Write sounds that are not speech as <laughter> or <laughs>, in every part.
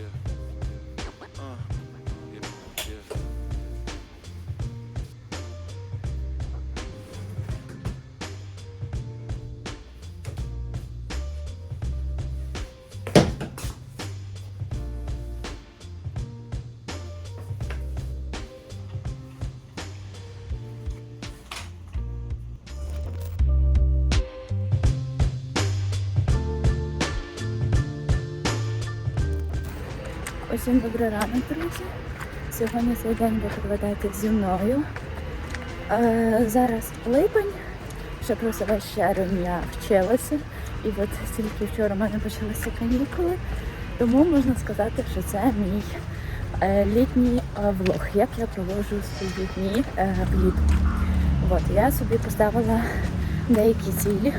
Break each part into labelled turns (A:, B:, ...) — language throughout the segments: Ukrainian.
A: Yeah. Усім добрий ранок, друзі. Сьогодні цей день ви проведете зі мною. Е, зараз липень, ще просто весь червень я вчилася. І от тільки вчора в мене почалися канікули. Тому можна сказати, що це мій е, літній е, влог, як я проводжу свої дні е, влітку. От, я собі поставила деякі цілі,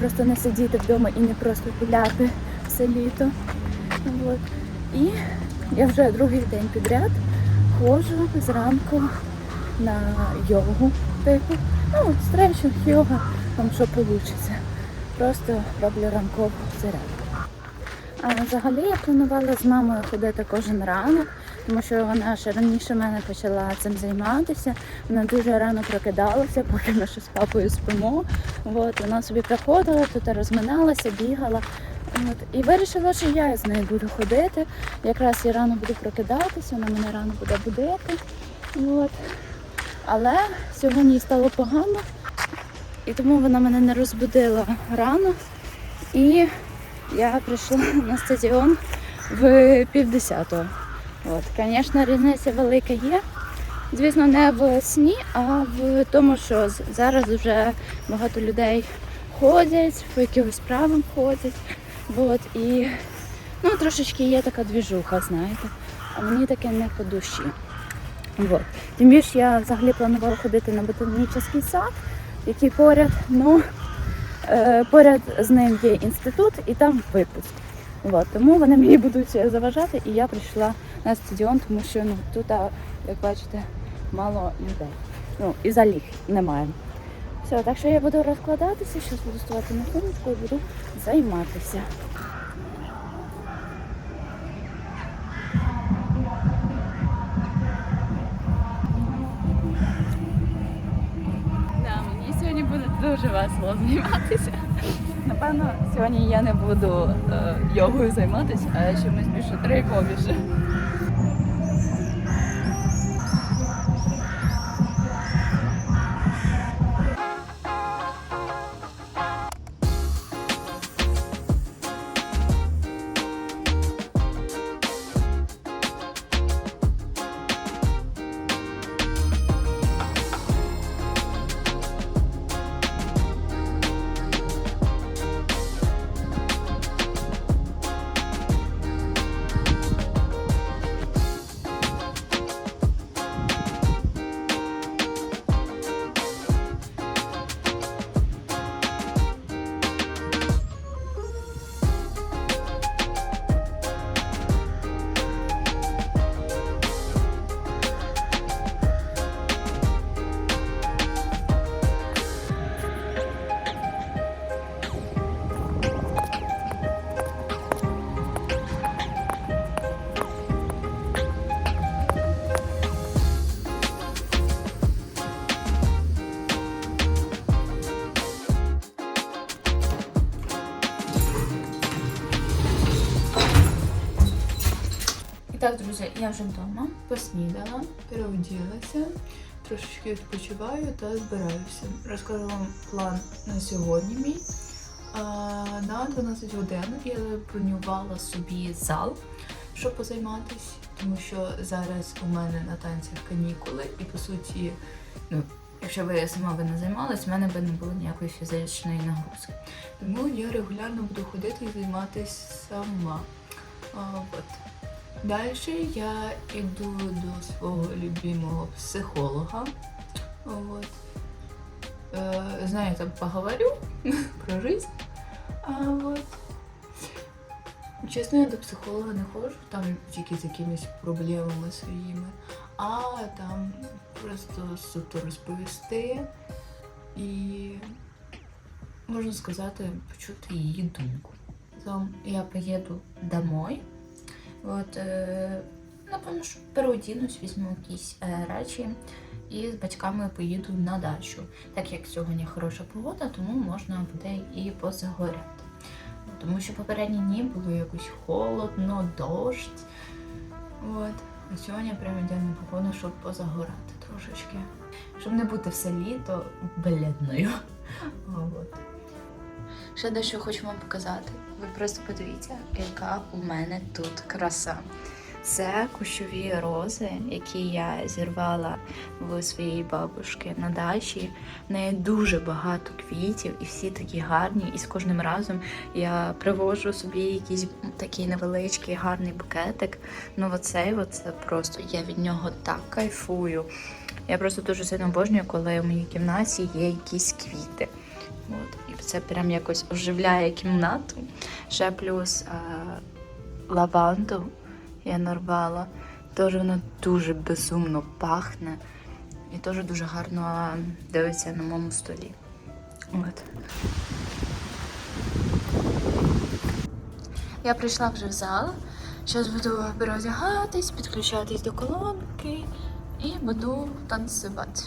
A: просто не сидіти вдома і не просто гуляти все літо. От. І я вже другий день підряд ходжу зранку на йогу, типу, ну, стрейчинг, йога, там що вийде. Просто роблю ранкову зарядку. А взагалі я планувала з мамою ходити кожен ранок, тому що вона ще раніше мене почала цим займатися. Вона дуже рано прокидалася, поки ми ще з папою спимо. От, вона собі приходила, тут розминалася, бігала. От, і вирішила, що я з нею буду ходити. Якраз я рано буду прокидатися, вона мене рано буде будити. От. Але сьогодні їй стало погано, і тому вона мене не розбудила рано. І я прийшла на стадіон в півдесятого. От, звісно, різниця велика є. Звісно, не в сні, а в тому, що зараз вже багато людей ходять, по якихось справам ходять. От, і ну, трошечки є така двіжуха, знаєте. А мені таке не по душі. От. Тим більше я взагалі планувала ходити на ботанічний сад, який поряд, ну е, поряд з ним є інститут і там випуск. От. Тому вони мені будуть заважати, і я прийшла на стадіон, тому що ну, тут, як бачите, мало людей. Ну, і заліг немає. Все, так що я буду розкладатися, зараз буду ставати на сонечку і буду займатися. Да, мені сьогодні буде дуже весело зніматися. Напевно, сьогодні я не буду е, йогою займатися, а чимось більш дрейковіше. І так, друзі, я вже вдома, поснідала, переоділася, трошечки відпочиваю та збираюся. Розкажу вам план на сьогодні мій. На 12 годин я бронювала собі зал, щоб позайматися, тому що зараз у мене на танцях канікули, і по суті, ну, якщо б я сама би не займалась, в мене би не було ніякої фізичної нагрузки. Тому я регулярно буду ходити і займатися сама. А, от. Далі я йду до свого любимого психолога. Вот. Е, знаю, там поговорю <laughs> про. А, вот. Чесно, я до психолога не ходжу, там тільки з якимись проблемами своїми, а там просто суто розповісти і, можна сказати, почути її думку. Потім я поїду домой. От, е, напевно, що переодінусь, візьму якісь е, речі і з батьками поїду на дачу. Так як сьогодні хороша погода, тому можна буде і позагоряти. Тому що попередні дні було якось холодно, дощ. От. А сьогодні прям ідеальна погода, щоб позагорати трошечки. Щоб не бути все літо бледною. От. Ще дещо хочу вам показати. Ви просто подивіться, яка у мене тут краса. Це кущові рози, які я зірвала в своїй бабушки на дачі. В неї дуже багато квітів, і всі такі гарні. І з кожним разом я привожу собі якийсь такий невеличкий гарний букетик. Ну, оцей оце просто я від нього так кайфую. Я просто дуже сильно обожнюю, коли в моїй кімнаті є якісь квіти. От. Це прям якось оживляє кімнату. Ще плюс а, лаванду я нарвала. Теж воно дуже безумно пахне. І теж дуже гарно дивиться на моєму столі. От. Я прийшла вже в зал. Зараз буду переодягатись, підключатись до колонки і буду танцювати.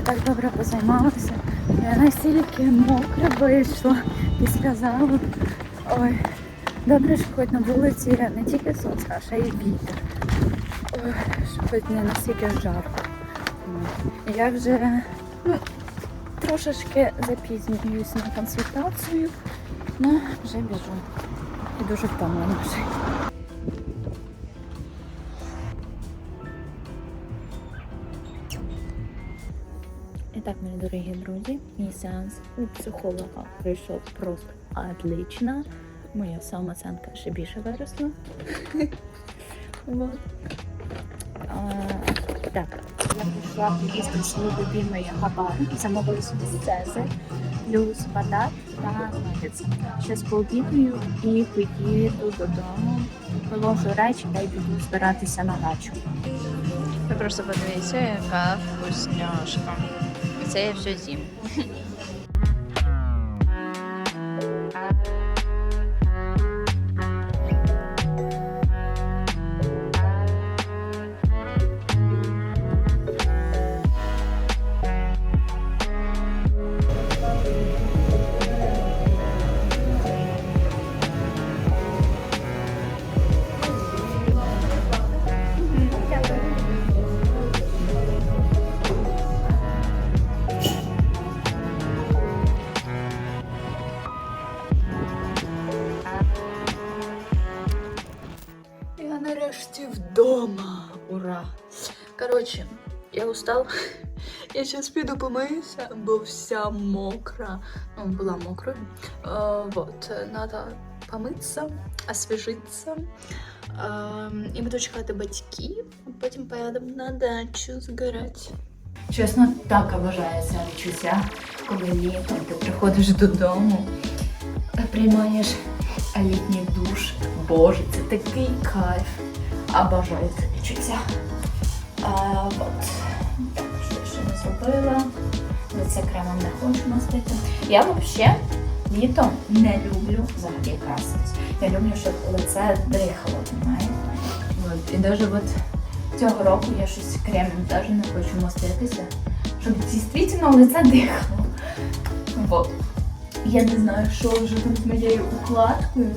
A: Я так добре позаймалася. Я настільки мокра вийшла після залу. Ой, добре, що хоч на вулиці не тільки сонце, а ще й вітер. Ой, що хоч не настільки жарко. Ну, Я вже ну, трошечки запізнююсь на консультацію, але вже біжу. І дуже втомлена вже. Дорогі друзі, мій сеанс у психолога пройшов просто отлично. Моя самооценка ще більше виросла. <laughs> Так, я прийшла поїсти свій любимий габар, замовила собі плюс батат та нагетс. Зараз пообідаю і поїду додому, положу речі та й піду збиратися на дачу. Ви просто подивіться, яка вкусняшка. Це я все з'їм. я устал. Я зараз піду помиюся, бо вся мокра. Ну, була мокрою. Е, вот, надо помитися, освіжитися. Е, і буду чекати батьків, а потім поїдемо на дачу згорати. Чесно, так обожаю це відчуття, коли літом ти приходиш додому, та приймаєш літній душ. Боже, це такий кайф. Обожаю це відчуття. А, от. Зробила. Лице кремом не хочу мастити. Я взагалі літом не люблю взагалі краситись. Я люблю, щоб лице дихало. От. І навіть от цього року я щось кремом теж не хочу маститися, щоб дійсно лице дихало. Бо я не знаю, що вже там з моєю укладкою.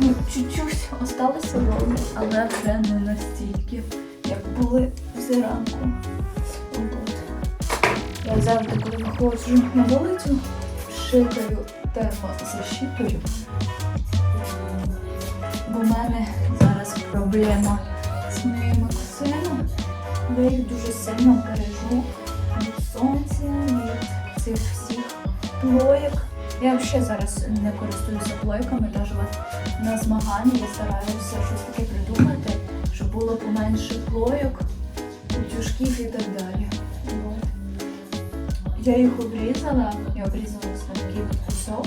A: Ну, чуть-чуть осталося ровно, але вже не настільки, як були зранку. Я завжди, коли виходжу на вулицю, шикаю термозащитою. Бо в мене зараз проблема з моїми косима. Я їх дуже сильно бережу від сонця, від цих всіх плоєк. Я взагалі зараз не користуюся плойками, навіть на змагання я стараюся щось таке придумати, щоб було поменше плойок, утюжків і так далі. Я их обрізала, я обрізала ось такий от кусок.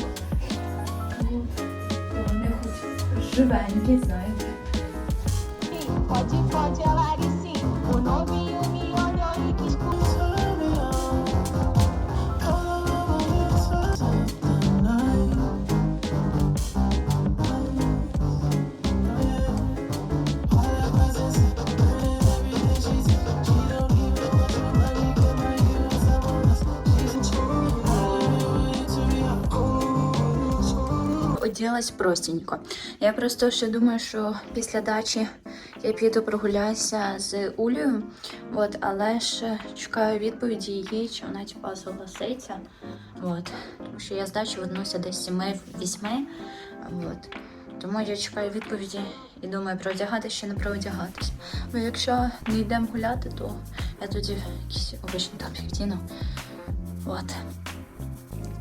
A: Вони хоч живенькі, знаєте.
B: Pode, pode, sim. O novinho me olhou
A: Оділась простенько. Я просто ще думаю, що після дачі я піду прогуляюся з Улею, от, але ще чекаю відповіді її, чи вона типа согласиться. От. Тому що я з дачі вернуся десь 7-8. От. Тому я чекаю відповіді і думаю, проодягатися чи не проодягатися. Бо якщо не йдемо гуляти, то я тоді якийсь обичний топік вдіну. От.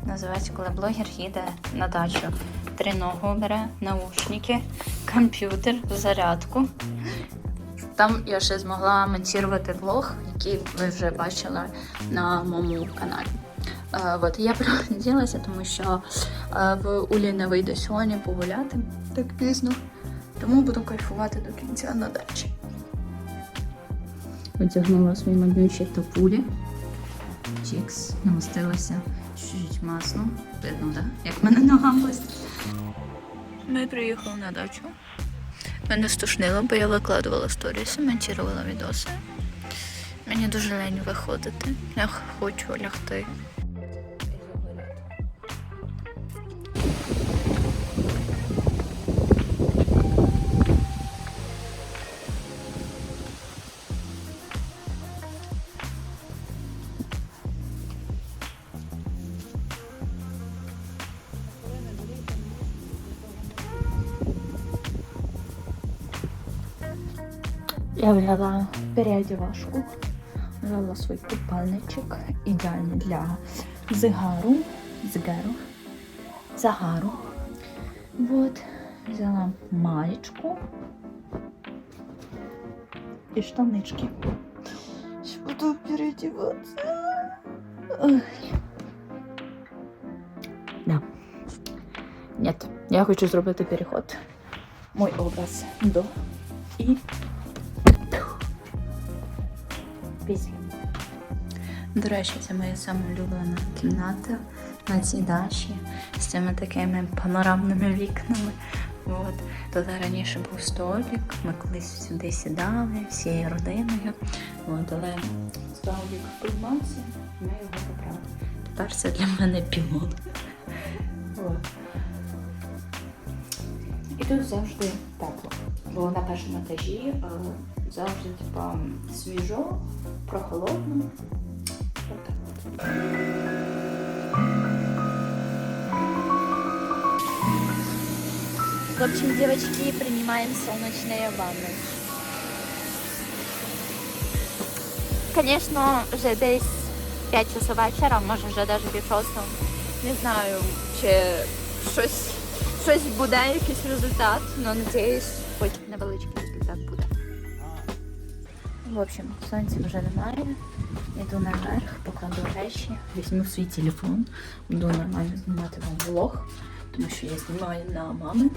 A: Називається, коли блогер їде на дачу. Триногу бере, наушники, комп'ютер, зарядку. Там я ще змогла монтувати влог, який ви вже бачили на моєму каналі. Е, от я приділася, тому що е, в Улі не вийде сьогодні погуляти так пізно. Тому буду кайфувати до кінця на дачі. Одягнула свої моднючі топулі. Чікс, намастилася чуть-чуть маслом. Видно, так? Як мене нога блистить. Ми приїхали на дачу. Мене стушнило, бо я викладувала сторіси, монтувала відоси. Мені дуже лень виходити. Я хочу лягти. Я взяла переодівашку, взяла свій купальничок, ідеальний для зигару, зигару, загару. Вот, взяла маєчку і штанички. Сейчас буду переодеваться. Да. Нет, я хочу зробити переход. Мой образ до і після. До речі, це моя саме улюблена кімната на цій дачі з цими такими панорамними вікнами. От. Тут раніше був столик, ми колись сюди сідали всією родиною. От, але столик поламався, ми його забрали. Тепер це для мене пілон. І тут завжди тепло. Бо на першому етажі е, завжди типа свіжо, прохолодно. Отак от.
C: В общем, девочки, принимаем солнечные ванны. Конечно, вже десь 5 часов вечора, може вже навіть пів шостого. Не знаю, чи щось, щось буде, якийсь результат, але надіюсь, Хоч невеличкий результат буде.
A: В общем, сонця вже немає. Йду наверх, покладу речі, візьму свій телефон, буду нормально знімати вам влог, тому що я знімаю на мамин.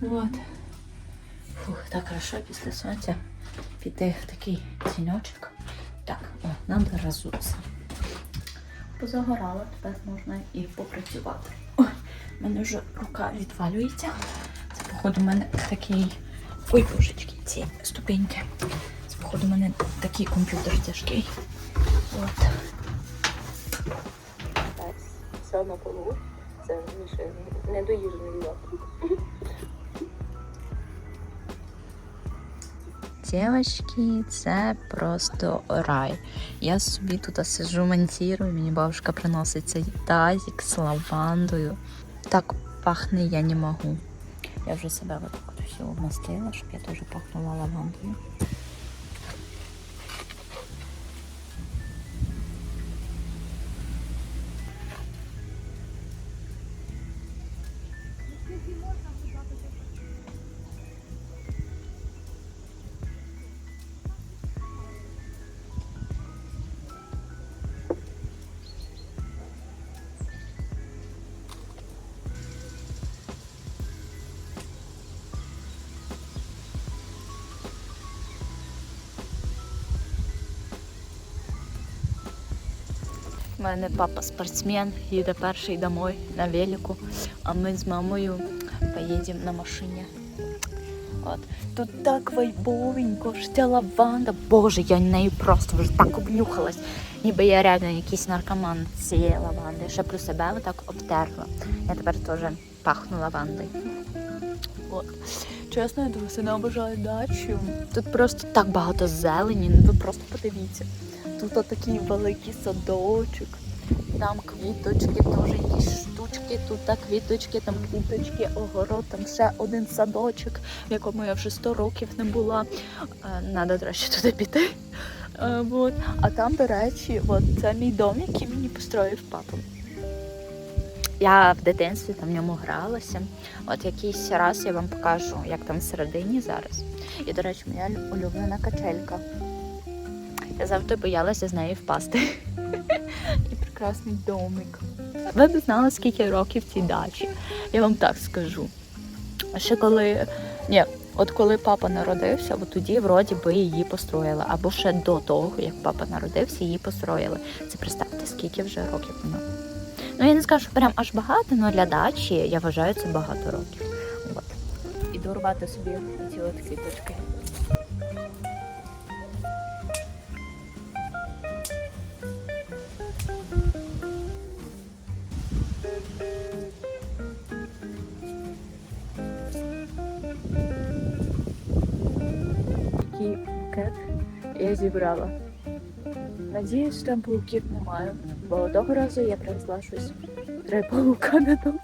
A: Вот. Фух, так хорошо після сонця піти в такий тіньочок. Так, о, нам розутися. Позагорала, тепер можна і попрацювати. Ой, в мене вже рука відвалюється. Походу, в мене такий Ой, божечки, ці ступеньки. Це, походу, у мене такий комп'ютер тяжкий. От. Так, все на полу. Це більше недоїжджений льот. Дівчатки, це просто рай. Я собі тут сижу, монтирую, мені бабушка приносить цей тазик з лавандою. Так пахне я не можу. Я вже себе вот так от все вмастила, щоб я теж пахнула лавандою. Мене папа спортсмен, їде перший домой на велику, а ми з мамою поїдемо на машині. От. Тут так вайбовенько, ця лаванда. Боже, я нею просто вже так обнюхалась. Ніби я реально якийсь наркоман цієї лаванди. Ще плюс себе отак обтерла. Я тепер теж пахну лавандою. От. Чесно, я дуже сильно обожаю дачу. Тут просто так багато зелені, ну ви просто подивіться. Тут отакий великий садочок, там квіточки, теж якісь штучки, тут так квіточки, там квіточки, огород, там ще один садочок, в якому я вже 100 років не була. Е, Надо, до речі, туди піти. Е, вот. А там, до речі, от, це мій дом, який мені построїв папа. Я в дитинстві там в ньому гралася. От якийсь раз я вам покажу, як там всередині зараз. І, до речі, моя улюблена качелька. Я завжди боялася з неї впасти. І прекрасний домик. Ви б знали, скільки років цій дачі. Я вам так скажу. Ще коли. Ні, от коли папа народився, от тоді вроді би її построїли. Або ще до того, як папа народився, її построїли. Це представте, скільки вже років вона. Ну я не скажу, що прям аж багато, але для дачі я вважаю це багато років. От. Іду рвати собі ці от квіточки. Зібрала. Надіюсь, там пауків немає, бо того разу я принесла щось три паука на дом.